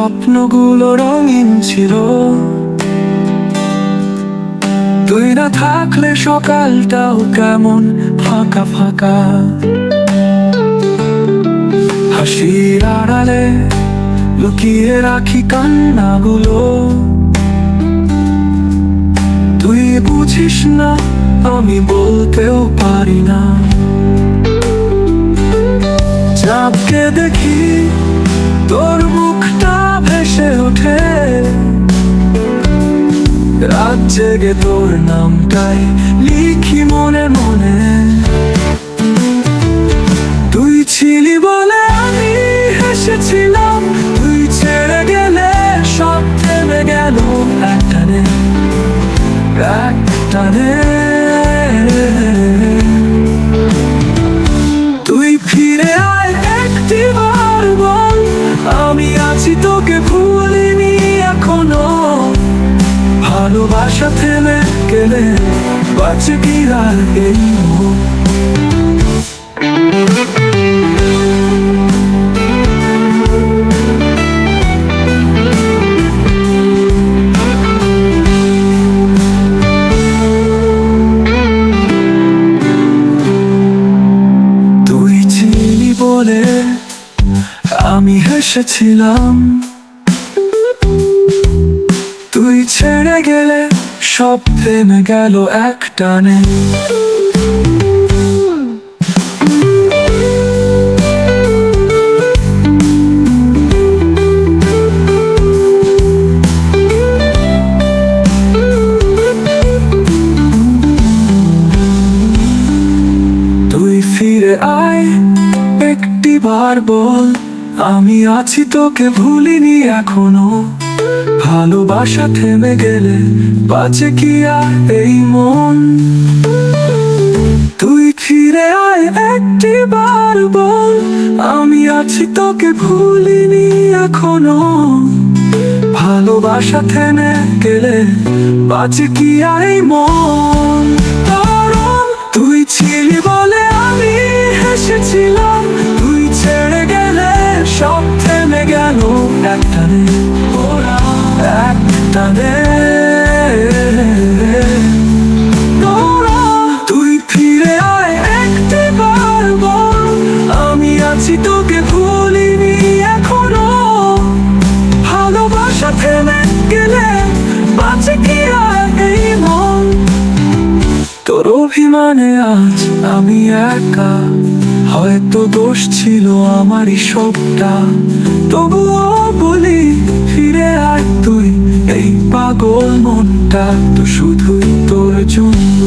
স্বপ্নগুলো রঙিন ছিল। তুই না থাকলে সকালটাও কেমন ফাঁকা ফাঁকা। হাসির আড়ালে লুকিয়ে রাখি কান্নাগুলো। তুই বুঝিস না, আমি বলতেও পারি না। চাপকে দেখি রাত জেগে তোর নামটাই লিখি মনে মনে। তুই ছিলি বলে আমি হেসেছিলাম, তুই ছেড়ে গেলে সব থেমে গেল একটানে একটানে। তুই ফিরে আয় একটি বল, আমি আছি তোকে ভুলিনি ভালোবাসা থেমে গেলে বাঁচে কি আর বলে আমি হেসেছিলাম। ছেড়ে গেলে সব থেমে গেল এক টানে। ফিরে আয়, একটি বার বল, আমি আছি তোকে ভুলিনি এখনও। ভালোবাসা থেমে গেলে বাঁচে কি আর এই মন? তুই ফিরে আয় একটি বার বল, আমি আছি তোকে ভুলিনি এখনও। ভালোবাসা থেমে গেলে বাঁচে কি আর এই মন? তুই ছিলি বলে আমি হেসেছিলাম, তুই ছেড়ে গেলে সব থেমে গেল একটানে। একটানে তোরা, তুই ফিরে আমি আছি তোকে ভুলিনি এখনও। ভালোবাসা থেমে গেলে বাঁচে কি তোর অভিমানে আজ আমি একা। হয়তো দোষ ছিল আমারই সবটা। তবুও বলি, ফিরে আর তুই, এই পাগল মনটা তো শুধুই তোর জন্য।